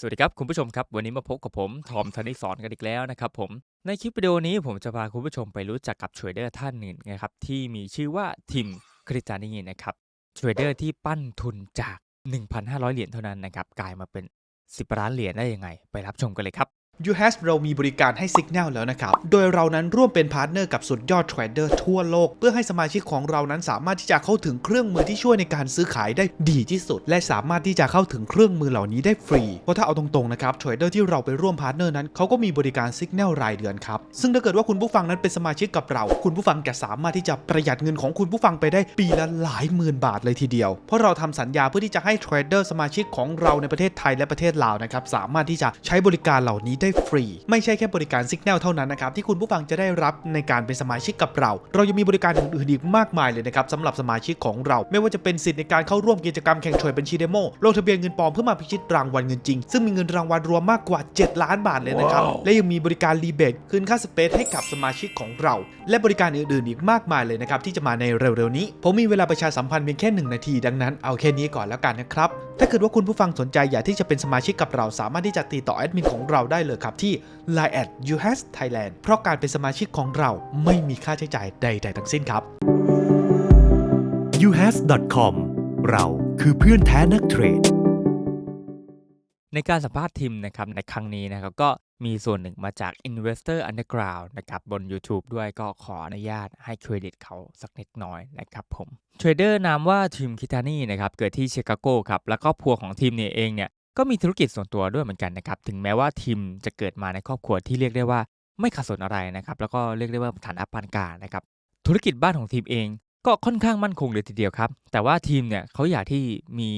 สวัสดีครับ คุณผู้ชมครับ วันนี้มาพบกับผมทอมธนิสอนกันอีกแล้วนะครับผมในคลิปวิดีโอนี้ผมจะพาคุณผู้ชมไปรู้จักกับเทรดเดอร์ท่านหนึ่งนะครับที่มีชื่อว่าทิมคริสตานีนะครับเทรดเดอร์ที่ปั้นทุนจาก 1,500 เหรียญเท่านั้นนะครับกลายมาเป็น 10 ล้านเหรียญได้ยังไง ไปรับชมกันเลยครับ u h a s เรามีบริการให้ Signal แล้วนะครับ โดยเรานั้นร่วมเป็นพาร์ทเนอร์กับสุดยอดเทรดเดอร์ทั่วโลก เพื่อให้สมาชิกของเรานั้นสามารถที่จะเข้าถึงเครื่องมือที่ช่วยในการซื้อขายได้ดีที่สุด และสามารถที่จะเข้าถึงเครื่องมือเหล่านี้ได้ฟรี เพราะถ้าเอาตรงๆนะครับเทรดเดอร์ที่เราไปร่วมพาร์ทเนอร์นั้นเขาก็มีบริการ Signal รายเดือนครับ ซึ่งถ้าเกิดว่าคุณผู้ฟังนั้นเป็นสมาชิกกับเรา คุณผู้ฟังจะสามารถที่จะประหยัดเงินของคุณผู้ฟังไปได้ปีละหลายหมื่นบาทเลยทีเดียว เพราะเราทำสัญญาเพื่อที่จะให้เทรดเดอร์สมาชิกของเราในประเทศไทยและประเทศลาวนะครับสามารถที่จะใช้บริการเหล่านี้ได้ฟรี ไม่ใช่แค่บริการ Signal เท่านั้นนะครับที่คุณผู้ฟังจะได้รับในการเป็นสมาชิกกับเรา เรายังมีบริการอื่นๆอีกมากมายเลยนะครับสำหรับสมาชิกของเรา ไม่ว่าจะเป็นสิทธิ์ในการเข้าร่วมกิจกรรมแข่งขันบัญชีเดโมลงทะเบียนเงินปลอมเพื่อมาพิชิตรางวัลเงินจริง ซึ่งมีเงินรางวัลรวมมากกว่า 7 ล้านบาทเลยนะครับและยังมีบริการรีเบทคืนค่าสเปซให้กับสมาชิกของเรา และบริการอื่นๆอีกมากมายเลยนะครับที่จะมาในเร็วๆนี้ ผมมีเวลาประชาสัมพันธ์เพียงแค่1นาทีดังนั้นเอาแค่นี้ก่อนแล้วกันนะครับ ถ้าเกิดว่าคุณผู้ฟังสนใจอยากที่จะเป็นสมาชิกกับเราสามารถที่จะติดต่อแอดมินของเราได้เลยครับที่ line at u h a s Thailand เพราะการเป็นสมาชิกของเราไม่มีค่าใช้จ่ายใด ๆ ทั้งสิ้นครับ uhas.com เราคือเพื่อนแท้นักเทรด ในการสัมภาษณ์ทีมนะครับในครั้งนี้นะครับก็มีส่วนหนึ่งมาจาก Investor Underground นะครับบน YouTube ด้วยก็ขออนุญาตให้เครดิตเขาสักเล็กน้อยนะครับผมเทรดเดอร์นามว่าทีมคิตานี่นะครับเกิดที่ชิคาโกครับแล้วก็ครอบครัวของทีมเนี่ยเองเนี่ยก็มีธุรกิจส่วนตัวด้วยเหมือนกันนะครับถึงแม้ว่าทีมจะเกิดมาในครอบครัวที่เรียกได้ว่าไม่ขัดสนอะไรนะครับแล้วก็เรียกได้ว่าฐานะปานกลางนะครับธุรกิจบ้านของทีมเอง ก็ค่อนข้างมั่นคงเลยทีเดียวครับ แต่ว่าทีมเนี่ยเขาอยากที่มี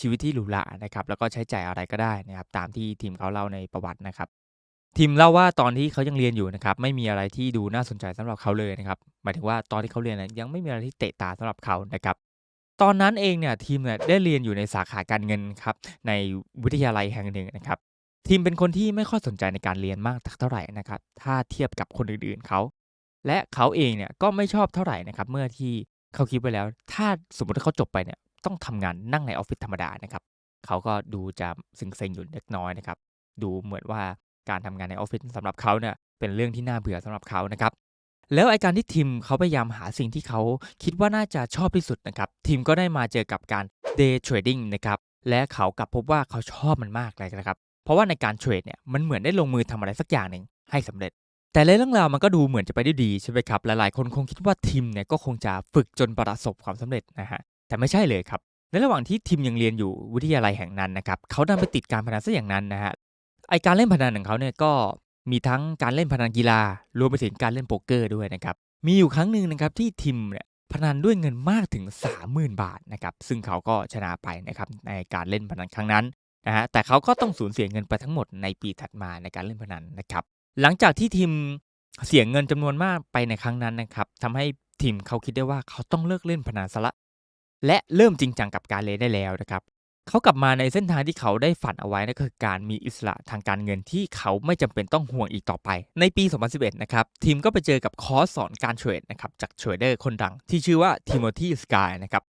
ชีวิตที่หรูหรานะครับแล้วก็ใช้จ่ายอะไรก็ได้นะครับตามที่ทีมเขาเล่าในประวัตินะครับทีมเล่าว่าตอนที่เขายังเรียนอยู่นะครับไม่มีอะไรที่ดูน่าสนใจสำหรับเขาเลยนะครับหมายถึงว่าตอนที่เขาเรียนนะยังไม่มีอะไรที่เตะตาสำหรับเขานะครับตอนนั้นเองเนี่ยทีมเนี่ยได้เรียนอยู่ในสาขาการเงินครับในวิทยาลัยแห่งหนึ่งนะครับทีมเป็นคนที่ไม่ค่อยสนใจในการเรียนมากเท่าไหร่นะครับถ้าเทียบกับคนอื่นๆเขาและเขาเองเนี่ยก็ไม่ชอบเท่าไหร่นะครับเมื่อที่ เขาคิดไปแล้ว ถ้าสมมติว่าเขาจบไปเนี่ยต้องทำงานนั่งในออฟฟิศธรรมดานะครับเขาก็ดูจะเซ็งอยู่เล็กน้อยนะครับ ดูเหมือนว่าการทำงานในออฟฟิศสำหรับเขาเนี่ยเป็นเรื่องที่น่าเบื่อสำหรับเขานะครับ แล้วไอการที่ทีมเขาพยายามหาสิ่งที่เขาคิดว่าน่าจะชอบที่สุดนะครับ ทีมก็ได้มาเจอกับการ day trading นะครับ และเขากลับพบว่าเขาชอบมันมากเลยนะครับ เพราะว่าในการเทรดเนี่ยมันเหมือนได้ลงมือทำอะไรสักอย่างหนึ่งให้สำเร็จ แต่เรื่องราวมันก็ดูเหมือนจะไปได้ดีใช่ไหมครับ หลายๆ คนคงคิดว่าทีมเนี่ยก็คงจะฝึกจนประสบความสำเร็จนะฮะ แต่ไม่ใช่เลยครับ ในระหว่างที่ทีมยังเรียนอยู่วิทยาลัยแห่งนั้นนะครับ เขาดันไปติดการพนันซะอย่างนั้นนะฮะ ไอการเล่นพนันของเขาเนี่ยก็มีทั้งการเล่นพนันกีฬา รวมไปถึงการเล่นโป๊กเกอร์ด้วยนะครับ มีอยู่ครั้งหนึ่งนะครับที่ทีมเนี่ยพนันด้วยเงินมากถึง 30,000 บาทนะครับ ซึ่งเขาก็ชนะไปนะครับในการเล่นพนันครั้งนั้นนะฮะ แต่เขาก็ต้องสูญเสียเงินไปทั้งหมดในปีถัดมาในการเล่นพนันนะครับ หลังจากที่ทีมเสียเงินจำนวนมากไปในครั้งนั้นนะครับทำให้ทีมเขาคิดได้ว่าเขาต้องเลิกเล่นพนันซะละ และเริ่มจริงจังกับการเล่นได้แล้วนะครับเขากลับมาในเส้นทางที่เขาได้ฝันเอาไว้นั่นก็คือการมีอิสระทางการเงินที่เขาไม่จำเป็นต้องห่วงอีกต่อไป ในปี 2011 นะครับทีมก็ไปเจอกับคอร์สสอนการเทรดนะครับจากเทรดเดอร์คนดังที่ชื่อว่าทิโมธีสกายนะครับ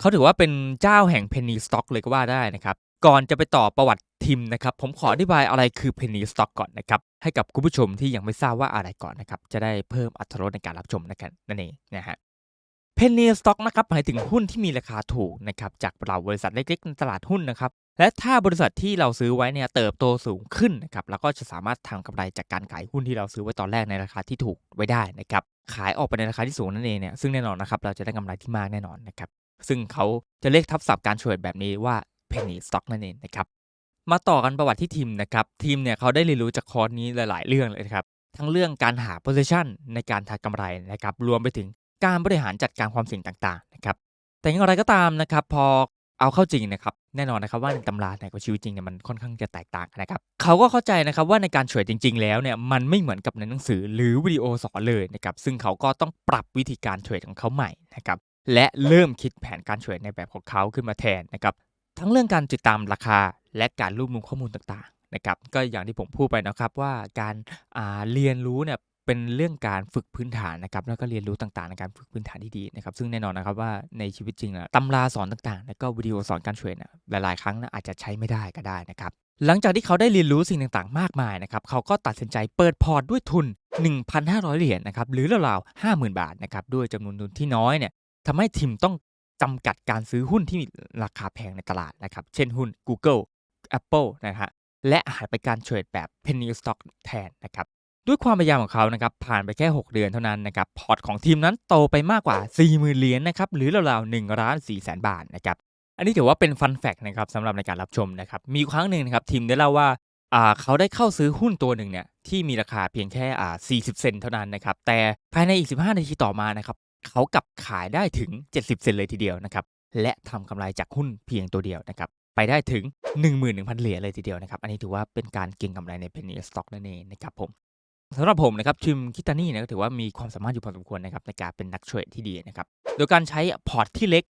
เขาถือว่าเป็นเจ้าแห่งเพนนีสต็อกเลยก็ว่าได้นะครับ ก่อนจะไปต่อประวัติทีมนะครับผมขออธิบายอะไรคือเพนนีสต็อกก่อนนะครับให้กับคุณผู้ชมที่ยังไม่ทราบว่าอะไรก่อนนะครับจะได้เพิ่มอรรถรสในการรับชมนะครับนั่นเองนะฮะเพนนีสต็อกนะครับหมายถึงหุ้นที่มีราคาถูกนะครับจากเหล่าบริษัทเล็กๆในตลาดหุ้นนะครับและถ้าบริษัทที่เราซื้อไว้เนี่ยเติบโตสูงขึ้นนะครับแล้วก็จะสามารถทำกำไรจากการขายหุ้นที่เราซื้อไว้ตอนแรกในราคาที่ถูกไว้ได้นะครับขายออกไปในราคาที่สูงนั่นเองเนี่ยซึ่งแน่นอนนะครับเราจะได้กำไรที่มากแน่นอนนะครับซึ่งเขาจะเรียกทับศัพท์การเทรดแบบนี้ว่า penny stock นั่นเองนะครับมาต่อกันประวัติที่ทีมนะครับทีมเนี่ยเขาได้เรียนรู้จากคอร์สนี้หลาย ๆ เรื่องเลยครับทั้งเรื่องการหา position ในการทำกำไรนะครับรวมไปถึงการบริหารจัดการความเสี่ยงต่าง ๆ นะครับแต่อย่างไรก็ตามนะครับพอเอาเข้าจริงนะครับแน่นอนนะครับว่าในตำราเนี่ยกับชีวิตจริงเนี่ยมันค่อนข้างจะแตกต่างนนะครับเขาก็เข้าใจนะครับว่าในการเทรดจริง ๆ แล้วเนี่ยมันไม่เหมือนกับในหนังสือหรือวิดีโอสอนเลยนะครับซึ่งเขาก็ต้องปรับวิธีการเทรดของเขาใหม่นะครับและเริ่มคิดแผนการเทรดในแบบของเขาขึ้นมาแทนนะครับ ทั้งเรื่องการติดตามราคาและการรวบรวมข้อมูลต่างๆนะครับก็อย่างที่ผมพูดไปนะครับว่าการาเรียนรู้เนี่ยเป็นเรื่องการฝึกพื้นฐานนะครับแล้วก็เรียนรู้ต่างๆในการฝึกพื้นฐานที่ดีนะครับซึ่งแน่นอนนะครับว่าในชีวิตจริงนะตำราสอนต่างๆ แล้วก็วิดีโอสอนการเทรดนะหลายๆครั้งนะอาจจะใช้ไม่ได้ก็ได้นะครับหลังจากที่เขาได้เรียนรู้สิ่งต่างๆ มากมายนะครับเขาก็ตัดสินใจเปิดพอร์ตด้วยทุน 1,500 เหรียญนะครับหรือราวๆ 50,000 บาทนะครับด้วยจำนวนทุนที่น้อยเนี่ยทำให้ทีมต้อง จำกัดการซื้อหุ้นที่มีราคาแพงในตลาดนะครับ เช่นหุ้น Google Apple นะฮะ และหันไปการเทรดแบบ penny stock แทนนะครับ ด้วยความพยายามของเขานะครับ ผ่านไปแค่ 6 เดือนเท่านั้นนะครับ พอร์ตของทีมนั้นโตไปมากกว่า 40,000 เหรียญนะครับ หรือราวๆ1ล้าน4แสนบาทนะครับ อันนี้ถือว่าเป็นฟันแฟกนะครับสำหรับในการรับชมนะครับ มีครั้งหนึ่งนะครับทีมได้เล่าว่าเขาได้เข้าซื้อหุ้นตัวหนึ่งเนี่ยที่มีราคาเพียงแค่ 40 เซนเท่านั้นนะครับ แต่ภายในอีก 15 นาทีต่อมานะครับ เขากลับขายได้ถึง 70 เซนเลยทีเดียวนะครับ และทำกำไรจากหุ้นเพียงตัวเดียวนะครับ ไปได้ถึง 11,000 เหรียญเลยทีเดียวนะครับ อันนี้ถือว่าเป็นการเก็งกำไรใน penny stock นั่นเองนะครับผมสำหรับผมนะครับชิมคิตานี่นี่ยก็ถือว่ามีความสามารถอยู่พอสมควรนะครับในการเป็นนักเทรดที่ดีนะครับ โดยการใช้พอร์ตที่เล็ก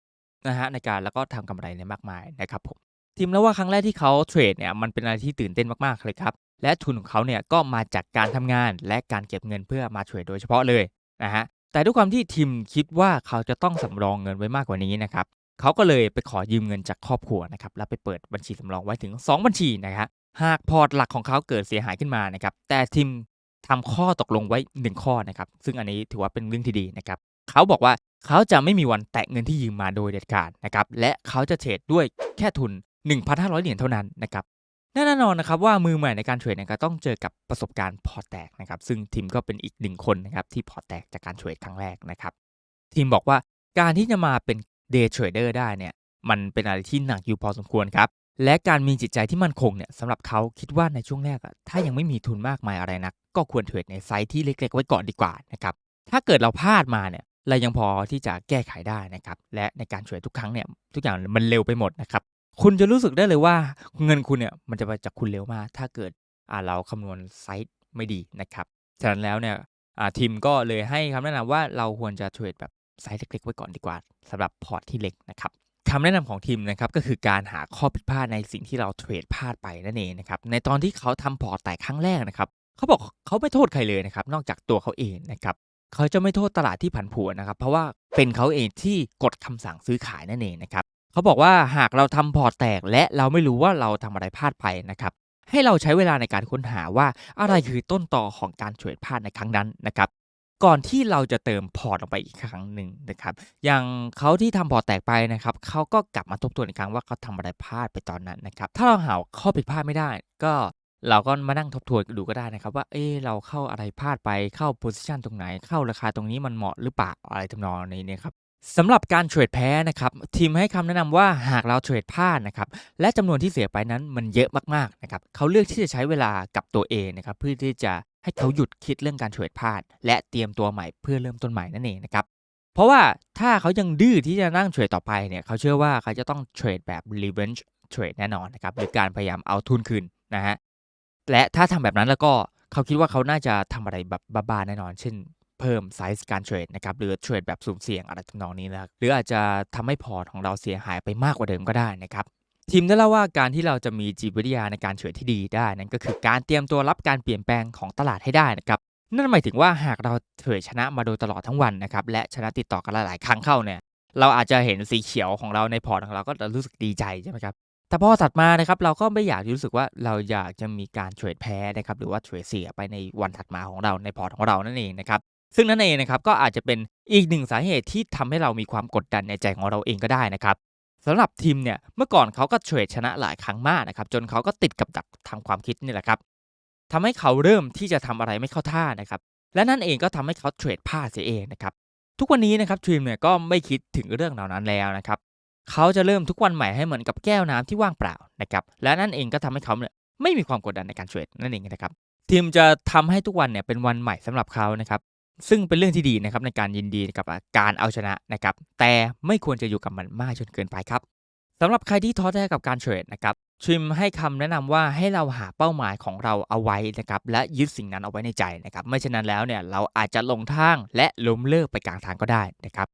นะฮะในการแล้วก็ทำกำไรในมากมายนะครับผมทีมแล้วว่าครั้งแรกที่เขาเทรดเนี่ยมันเป็นอะไรที่ตื่นเต้นมากๆเลยครับและทุนของเขาเนี่ยก็มาจากการทำงานและการเก็บเงินเพื่อมาเทรดโดยเฉพาะเลยนะฮะ แต่ด้วยความที่ทีมคิดว่าเขาจะต้องสำรองเงินไว้มากกว่านี้นะครับเขาก็เลยไปขอยืมเงินจากครอบครัวนะครับแล้วไปเปิดบัญชีสำรองไว้ถึง 2 บัญชีนะฮะหากพอร์ตหลักของเขาเกิดเสียหายขึ้นมานะครับแต่ทีมทำข้อตกลงไว้ 1 ข้อนะครับซึ่งอันนี้ถือว่าเป็นเรื่องที่ดีนะครับเขาบอกว่าเขาจะไม่มีวันแตะเงินที่ยืมมาโดยเด็ดขาดนะครับและเขาจะเทรดด้วยแค่ทุน 1,500 เหรียญเท่านั้นนะครับ แน่นอนนะครับว่ามือใหม่ในการเทรดเนี่ยก็ต้องเจอกับประสบการณ์พอแตกนะครับซึ่งทีมก็เป็นอีกหนึ่งคนนะครับที่พอแตกจากการเทรดครั้งแรกนะครับทีมบอกว่าการที่จะมาเป็นเดย์เทรดเดอร์ได้เนี่ยมันเป็นอะไรที่หนักอยู่พอสมควรครับและการมีจิตใจที่มั่นคงเนี่ยสำหรับเขาคิดว่าในช่วงแรกอะถ้ายังไม่มีทุนมากมายอะไรนัก ก็ควรเทรดในไซส์ที่เล็ก ๆ ไว้ก่อนดีกว่านะครับถ้าเกิดเราพลาดมาเนี่ยเรายังพอที่จะแก้ไขได้นะครับและในการเทรดทุกครั้งเนี่ยทุกอย่างมันเร็วไปหมดนะครับ คุณจะรู้สึกได้เลยว่าเงินคุณเนี่ยมันจะไปจากคุณเร็วมาก ถ้าเกิดอ่าเราคำนวณไซส์ไม่ดีนะครับ ฉะนั้นแล้วเนี่ยอ่าทีมก็เลยให้คำแนะนำว่าเราควรจะเทรดแบบไซส์เล็กๆ ไว้ก่อนดีกว่าสำหรับพอร์ตที่เล็กนะครับคำแนะนำของทีมนะครับก็คือการหาข้อผิดพลาดในสิ่งที่เราเทรดพลาดไปนั่นเองนะครับในตอนที่เขาทำพอร์ตแตกครั้งแรกนะครับเขาบอกเขาไม่โทษใครเลยนะครับนอกจากตัวเขาเองนะครับเขาจะไม่โทษตลาดที่ผันผวนนะครับเพราะว่าเป็นเขาเองที่กดคำสั่งซื้อขายนั่นเองนะครับ เขาบอกว่าหากเราทำพอร์ตแตกและเราไม่รู้ว่าเราทำอะไรพลาดไปนะครับให้เราใช้เวลาในการค้นหาว่าอะไรคือต้นตอของการเทรดพลาดในครั้งนั้นนะครับก่อนที่เราจะเติมพอร์ตลงไปอีกครั้งหนึ่งนะครับ อย่างเขาที่ทำพอร์ตแตกไปนะครับเขาก็กลับมาทบทวนอีกครั้งว่าเขาทำอะไรพลาดไปตอนนั้นนะครับ ถ้าเราหาข้อผิดพลาดไม่ได้ ก็เราก็มานั่งทบทวนดูก็ได้นะครับ ว่า เออเราเข้าอะไรพลาดไปเข้าโพซิชันตรงไหน เข้าราคาตรงนี้มันเหมาะหรือเปล่าอะไรทำนองนี้นี่ยครับ สำหรับการเทรดแพ้นะครับทีมให้คำแนะนำว่าหากเราเทรดพลาดนะครับและจำนวนที่เสียไปนั้นมันเยอะมากๆนะครับเขาเลือกที่จะใช้เวลากับตัวเองนะครับเพื่อที่จะให้เขาหยุดคิดเรื่องการเทรดพลาด และเตรียมตัวใหม่เพื่อเริ่มต้นใหม่นั่นเองนะครับเพราะว่าถ้าเขายังดื้อที่จะนั่งเทรดต่อไปเนี่ยเขาเชื่อว่าเขาจะต้องเทรดแบบ revenge trade แน่นอนนะครับหรือการพยายามเอาทุนคืนนะฮะและถ้าทำแบบนั้นแล้วก็เขาคิดว่าเขาน่าจะทำอะไรแบบบ้าๆแน่นอน เช่น เพิ่มไซส์การเทรดนะครับหรือเทรดแบบสุ่มเสี่ยงอะไรทำนองนี้นะครับหรืออาจจะทำให้พอร์ตของเราเสียหายไปมากกว่าเดิมก็ได้นะครับทีมได้เล่าว่าการที่เราจะมีจิตวิทยาในการเทรดที่ดีได้นั่นก็คือการเตรียมตัวรับการเปลี่ยนแปลงของตลาดให้ได้นะครับนั่นหมายถึงว่าหากเราเทรดชนะมาโดยตลอดทั้งวันนะครับและชนะติดต่อกันหลายๆ ครั้งเข้าเนี่ยเราอาจจะเห็นสีเขียวของเราในพอร์ตของเราก็จะรู้สึกดีใจใช่ไหมครับแต่พอถัดมานะครับเราก็ไม่อยากรู้สึกว่าเราอยากจะมีการเทรดแพ้นะครับหรือว่าเทรดเสียไปในวันถัดมาของเราในพอร์ตของเรานั่นเองนะครับ ซึ่งนั่นเองนะครับก็อาจจะเป็นอีกหนึ่งสาเหตุที่ทำให้เรามีความกดดันในใจของเราเองก็ได้นะครับสำหรับทีมเนี่ยเมื่อก่อนเขาก็เทรดชนะหลายครั้งมากนะครับจนเขาก็ติดกับดักทางความคิดนี่แหละครับทำให้เขาเริ่มที่จะทำอะไรไม่เข้าท่านะครับและนั่นเองก็ทำให้เขาเทรดพลาดเสียเองนะครับทุกวันนี้นะครับทีมเนี่ยก็ไม่คิดถึงเรื่องเหล่านั้นแล้วนะครับเขาจะเริ่มทุกวันใหม่ให้เหมือนกับแก้วน้ำที่ว่างเปล่านะครับและนั่นเองก็ทำให้เขาเนี่ยไม่มีความกดดันในการเทรดนั่นเองนะครับทีมจะทำให้ทุกวันเนี่ยเป็นวันใหม่สำหรับเขานะครับ ซึ่งเป็นเรื่องที่ดีนะครับในการยินดีกับการเอาชนะนะครับแต่ไม่ควรจะอยู่กับมันมากจนเกินไปครับสำหรับใครที่ท้อแท้กับการเทรดนะครับชิมให้คำแนะนำว่าให้เราหาเป้าหมายของเราเอาไว้นะครับและยึดสิ่งนั้นเอาไว้ในใจนะครับไม่เช่นนั้นแล้วเนี่ยเราอาจจะลงทางและล้มเลิกไปกลางทางก็ได้นะครับ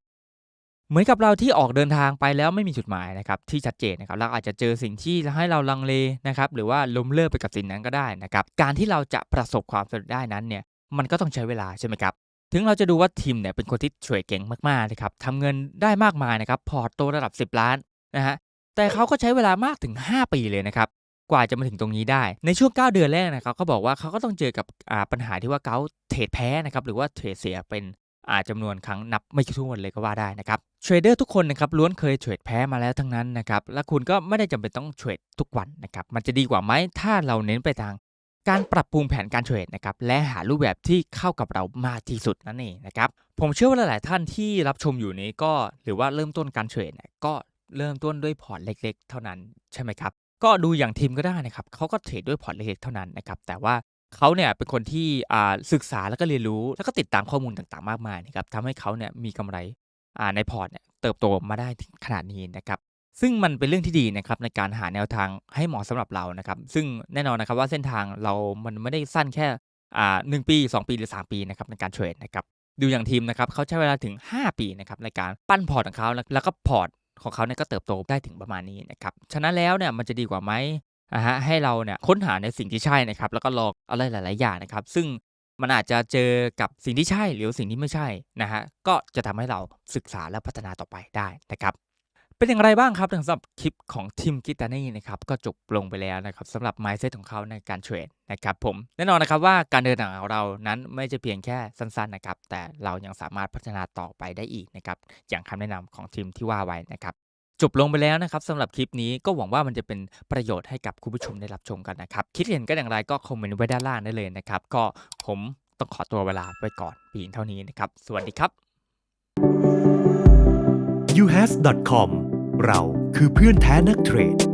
เหมือนกับเราที่ออกเดินทางไปแล้วไม่มีจุดหมายนะครับที่ชัดเจนนะครับเราอาจจะเจอสิ่งที่ให้เราลังเลนะครับหรือว่าล้มเลิกไปกับสิ่งนั้นก็ได้นะครับการที่เราจะประสบความสำเร็จได้นั้นเนี่ยมันก็ต้องใช้เวลาใช่ไหมครับ ถึงเราจะดูว่าทีมเนี่ยเป็นคนที่เทรดเก่งมากๆนะครับทำเงินได้มากมายนะครับพอร์ตโตระดับ 10 ล้านนะฮะแต่เขาก็ใช้เวลามากถึง 5 ปีเลยนะครับกว่าจะมาถึงตรงนี้ได้ ในช่วง 9 เดือนแรกนะครับเขาบอกว่าเขาก็ต้องเจอกับปัญหาที่ว่าเขาเทรดแพ้นะครับหรือว่าเทรดเสียเป็นอาจำนวนครั้งนับไม่ถ้วนเลยก็ว่าได้นะครับเทรดเดอร์ทุกคนนะครับล้วนเคยเทรดแพ้มาแล้วทั้งนั้นนะครับและคุณก็ไม่ได้จำเป็นต้องเทรดทุกวันนะครับมันจะดีกว่าไหมถ้าเราเน้นไปทาง การปรับปรุงแผนการเทรดนะครับและหารูปแบบที่เข้ากับเรามากที่สุดนั่นเองนะครับผมเชื่อว่าหลาย ๆ ท่านที่รับชมอยู่นี้ก็หรือว่าเริ่มต้นการเทรดเนี่ยก็เริ่มต้นด้วยพอร์ตเล็ก ๆ เท่านั้นใช่ไหมครับก็ดูอย่างทีมก็ได้นะครับเขาก็เทรดด้วยพอร์ตเล็ก ๆ เท่านั้นนะครับแต่ว่าเขาเนี่ยเป็นคนที่ศึกษาแล้วก็เรียนรู้แล้วก็ติดตามข้อมูลต่าง ๆ มากมายนะครับทำให้เขาเนี่ยมีกำไรในพอร์ตเนี่ยเติบโตมาได้ถึงขนาดนี้นะครับ ซึ่งมันเป็นเรื่องที่ดีนะครับในการหาแนวทางให้เหมาะสำหรับเรานะครับ ซึ่งแน่นอนนะครับว่าเส้นทางเรามันไม่ได้สั้นแค่อ่าหนึ่งปี 2 ปีหรือ 3 ปีนะครับในการเทรดนะครับดูอย่างทีมนะครับเขาใช้เวลาถึง 5 ปีนะครับในการปั้นพอร์ตของเขาแล้วก็พอร์ตของเขาเนี่ยก็เติบโตได้ถึงประมาณนี้นะครับฉะนั้นแล้วเนี่ยมันจะดีกว่าไหมนะฮะให้เราเนี่ยค้นหาในสิ่งที่ใช่นะครับแล้วก็ลองอะไรหลาย ๆ อย่างนะครับ ซึ่งมันอาจจะเจอกับสิ่งที่ใช่หรือสิ่งที่ไม่ใช่นะฮะก็จะทำให้เราศึกษาและพัฒนาต่อไปได้นะครับ เป็นอย่างไรบ้างครับสำหรับคลิปของทีมกิตานี่นะครับก็จบลงไปแล้วนะครับสำหรับ mindset ของเขาในการเทรดนะครับผมแน่นอนนะครับว่าการเดินทางของเรานั้นไม่จะเพียงแค่สั้นๆนะครับแต่เรายังสามารถพัฒนาต่อไปได้อีกนะครับอย่างคำแนะนำของทีมที่ว่าไว้นะครับจบลงไปแล้วนะครับสำหรับคลิปนี้ก็หวังว่ามันจะเป็นประโยชน์ให้กับคุณผู้ชมได้รับชมกันนะครับคิดเห็นกันอย่างไรก็คอมเมนต์ไว้ด้านล่างได้เลยนะครับก็ผมต้องขอตัวเวลาไปก่อนเพียงเท่านี้นะครับสวัสดีครับ uhas.com เราคือเพื่อนแท้นักเทรด